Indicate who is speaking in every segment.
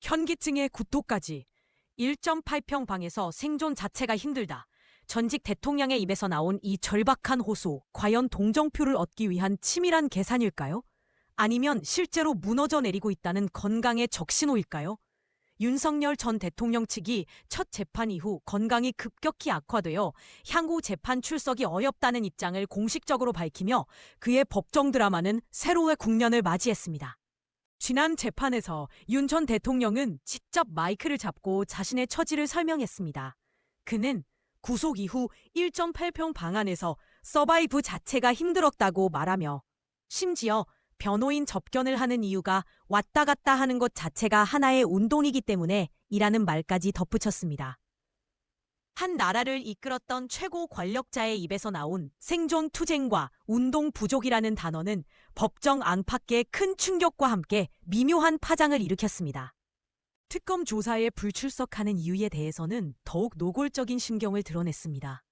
Speaker 1: 현기증에 구토까지 1.8평 방에서 생존 자체가 힘들다. 전직 대통령의 입에서 나온 이 절박한 호소, 과연 동정표를 얻기 위한 치밀한 계산일까요? 아니면 실제로 무너져 내리고 있다는 건강의 적신호일까요? 윤석열 전 대통령 측이 첫 재판 이후 건강이 급격히 악화되어 향후 재판 출석이 어렵다는 입장을 공식적으로 밝히며 그의 법정 드라마는 새로의 국면을 맞이했습니다. 지난 재판에서 윤 전 대통령은 직접 마이크를 잡고 자신의 처지를 설명했습니다. 그는 구속 이후 1.8평 방 안에서 서바이브 자체가 힘들었다고 말하며 심지어 변호인 접견을 하는 이유가 왔다 갔다 하는 것 자체가 하나의 운동이기 때문에 이라는 말까지 덧붙였습니다. 한 나라를 이끌었던 최고 권력자의 입에서 나온 생존 투쟁과 운동 부족이라는 단어는 법정 안팎에 큰 충격과 함께 미묘한 파장을 일으켰습니다. 특검 조사에 불출석하는 이유에 대해서는 더욱 노골적인 신경을 드러냈습니다.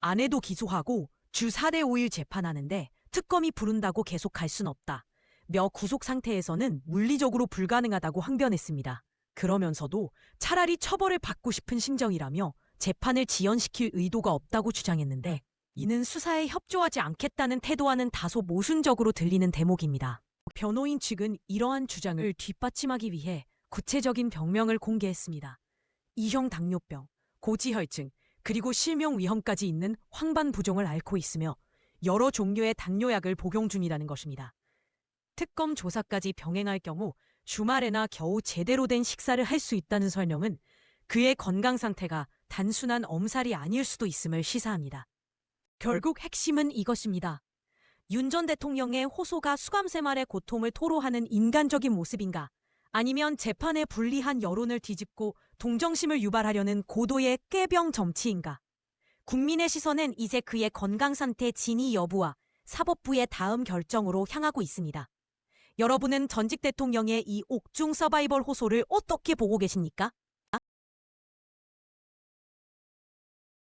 Speaker 1: 아내도 기소하고 주 4대 5일 재판하는데 특검이 부른다고 계속 갈순 없다. 며 구속 상태에서는 물리적으로 불가능하다고 항변했습니다. 그러면서도 차라리 처벌을 받고 싶은 심정이라며 재판을 지연시킬 의도가 없다고 주장했는데 이는 수사에 협조하지 않겠다는 태도와는 다소 모순적으로 들리는 대목입니다. 변호인 측은 이러한 주장을 뒷받침하기 위해 구체적인 병명을 공개했습니다. 이형 당뇨병, 고지혈증, 그리고 실명 위험까지 있는 황반부종을 앓고 있으며 여러 종류의 당뇨약을 복용 중이라는 것입니다. 특검 조사까지 병행할 경우 주말에나 겨우 제대로 된 식사를 할 수 있다는 설명은 그의 건강 상태가 단순한 엄살이 아닐 수도 있음을 시사합니다. 결국 핵심은 이것입니다. 윤 전 대통령의 호소가 수감 생활의 고통을 토로하는 인간적인 모습인가? 아니면 재판에 불리한 여론을 뒤집고 동정심을 유발하려는 고도의 꾀병 정치인가? 국민의 시선은 이제 그의 건강 상태 진위 여부와 사법부의 다음 결정으로 향하고 있습니다. 여러분은 전직 대통령의 이 옥중 서바이벌 호소를 어떻게 보고 계십니까?